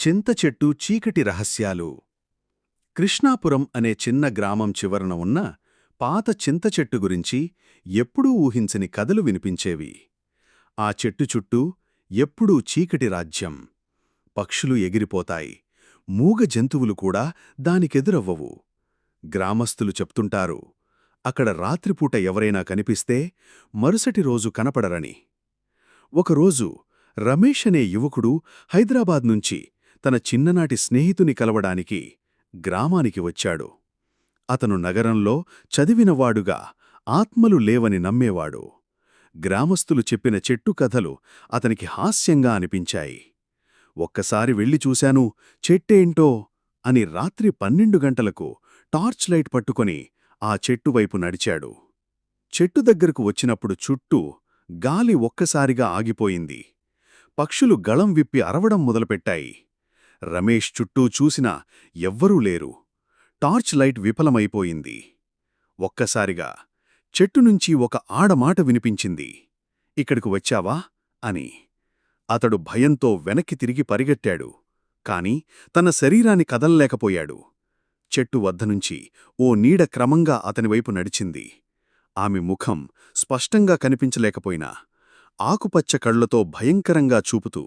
చింత చెట్టు చీకటి రహస్యాలు. కృష్ణాపురం అనే చిన్న గ్రామం చివరన ఉన్న పాత చింత చెట్టు గురించి ఎప్పుడూ ఊహించని కథలు వినిపించేవి. ఆ చెట్టు చుట్టూ ఎప్పుడూ చీకటి రాజ్యం. పక్షులు ఎగిరిపోతాయి. మూగ జంతువులు కూడా దానికెదురవ్వవు. గ్రామస్తులు చెప్తుంటారు అక్కడ రాత్రిపూట ఎవరైనా కనిపిస్తే మరుసటి రోజు కనపడరని. ఒకరోజు రమేష్ అనే యువకుడు హైదరాబాద్ నుంచి తన చిన్ననాటి స్నేహితుని కలవడానికి గ్రామానికి వచ్చాడు. అతను నగరంలో చదివినవాడుగా ఆత్మలు లేవని నమ్మేవాడు. గ్రామస్తులు చెప్పిన చెట్టు కథలు అతనికి హాస్యంగా అనిపించాయి. ఒక్కసారి వెళ్ళి చూశాను చెట్టేంటో అని రాత్రి పన్నెండు గంటలకు టార్చ్ లైట్ పట్టుకొని ఆ చెట్టు వైపు నడిచాడు. చెట్టు దగ్గరకు వచ్చినప్పుడు చుట్టూ గాలి ఒక్కసారిగా ఆగిపోయింది. పక్షులు గళం విప్పి అరవడం మొదలుపెట్టాయి. రమేష్ చుట్టూ చూసినా ఎవ్వరూ లేరు. టార్చ్ లైట్ విఫలమైపోయింది. ఒక్కసారిగా చెట్టు నుంచి ఒక ఆడమాట వినిపించింది. ఇక్కడికి వచ్చావా? అని. అతడు భయంతో వెనక్కి తిరిగి పరిగెట్టాడు. కాని తన శరీరాన్ని కదల్లేకపోయాడు. చెట్టు వద్దనుంచి ఓ నీడ క్రమంగా అతనివైపు నడిచింది. ఆమె ముఖం స్పష్టంగా కనిపించలేకపోయినా ఆకుపచ్చ కళ్ళతో భయంకరంగా చూపుతూ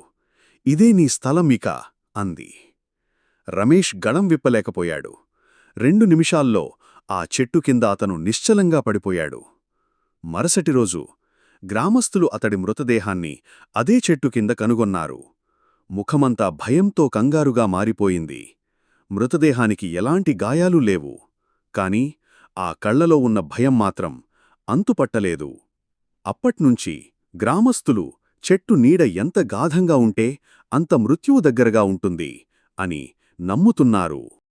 ఇదే నీ స్థలం ఇక. అంది. రమేష్ గళం విప్పలేకపోయాడు. రెండు నిమిషాల్లో ఆ చెట్టు కింద అతను నిశ్చలంగా పడిపోయాడు. మరుసటి రోజు గ్రామస్తులు అతడి మృతదేహాన్ని అదే చెట్టు కింద కనుగొన్నారు. ముఖమంతా భయంతో కంగారుగా మారిపోయింది. మృతదేహానికి ఎలాంటి గాయాలు లేవు. కాని ఆ కళ్ళలో ఉన్న భయం మాత్రం అంతుపట్టలేదు. అప్పట్నుంచి గ్రామస్తులు చెట్టు నీడ ఎంత గాఢంగా ఉంటే అంత మృత్యువు దగ్గరగా ఉంటుంది అని నమ్ముతున్నారు.